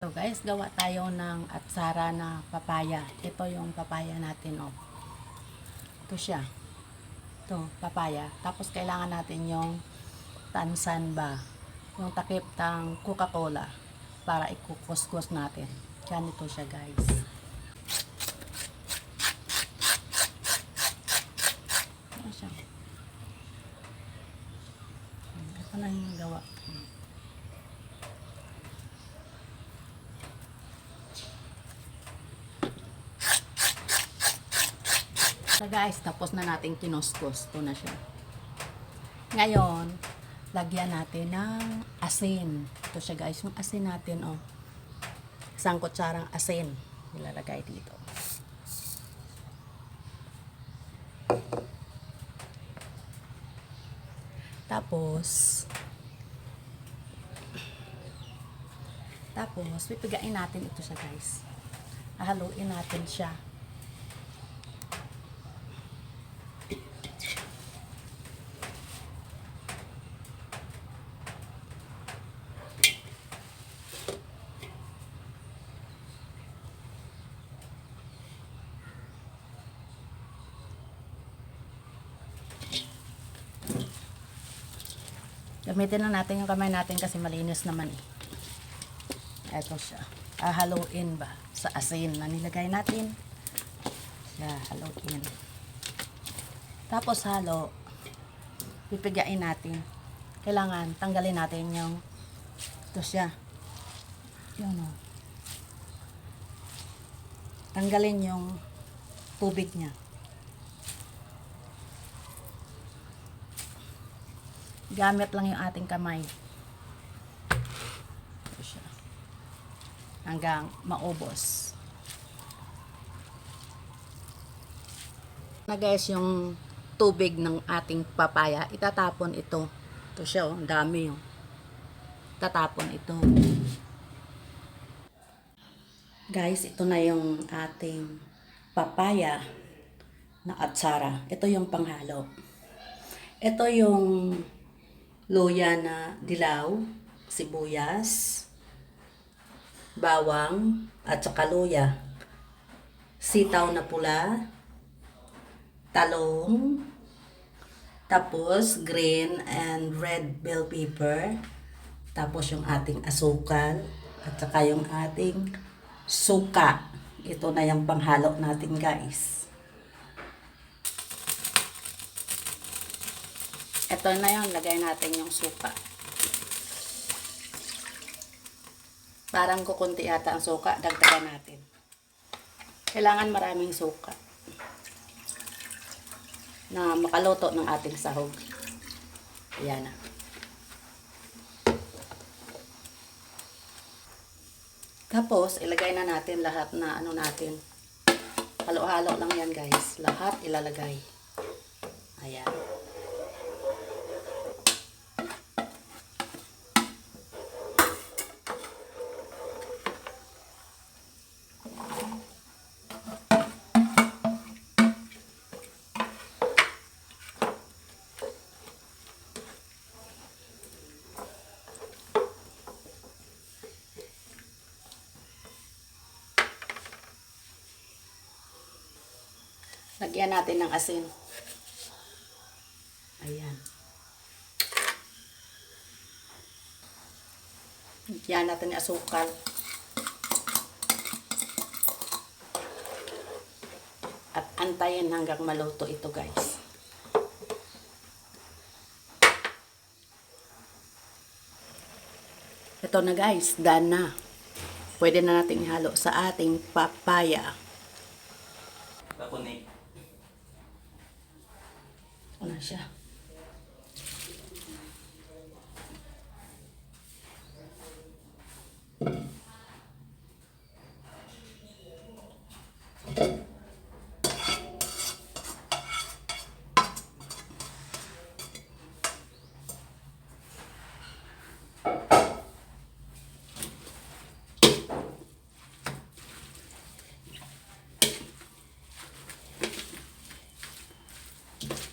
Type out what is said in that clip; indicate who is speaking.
Speaker 1: So guys, gawa tayo ng atsara na papaya. Ito yung papaya natin, oh. Ito siya. Ito, papaya. Tapos kailangan natin yung tansan ba? Yung takip ng Coca-Cola para ikukuskus natin. Ganito siya, guys. Ano siya? Ito na yung gawa. So guys, tapos na natin kinuskos. Ito na siya. Ngayon, lagyan natin ng asin. Ito siya guys, yung asin natin, oh. Isang kutsarang asin. Ilalagay dito. Tapos, tapos, pipigain natin ito siya guys. Hahaluin natin siya. Gamitin na natin yung kamay natin kasi malinis naman eh. Ito siya. Ah, haluin ba? Sa asin na nilagay natin. Siya, haluin. Tapos halo. Pipigain natin. Kailangan tanggalin natin yung ito siya. Yun o. Tanggalin yung tubig niya. Gamit lang yung ating kamay. Ito siya. Hanggang maubos. Na guys, yung tubig ng ating papaya, itatapon ito. Ito siya, oh, ang dami yung. Tatapon ito. Guys, ito na yung ating papaya na atsara. Ito yung panghalo. Ito yung luya na dilaw, sibuyas, bawang, at saka luya. Sitaw na pula, talong, tapos green and red bell pepper, tapos yung ating asukal, at saka yung ating suka. Ito na yung panghalo natin guys. Ito na yun, lagay natin yung suka. Parang kukunti yata ang suka, dagdagan natin. Kailangan maraming suka na makaluto ng ating sahog. Ayan na. Tapos, ilagay na natin lahat na ano natin. Halo-halo lang yan guys. Lahat ilalagay. Ayan. Lagyan natin ng asin. Ayan. Lagyan natin ng asukal. At antayin hanggang maluto ito guys. Ito na guys, done na. Pwede na natin ihalo sa ating papaya.
Speaker 2: 一
Speaker 1: 下。Thank you.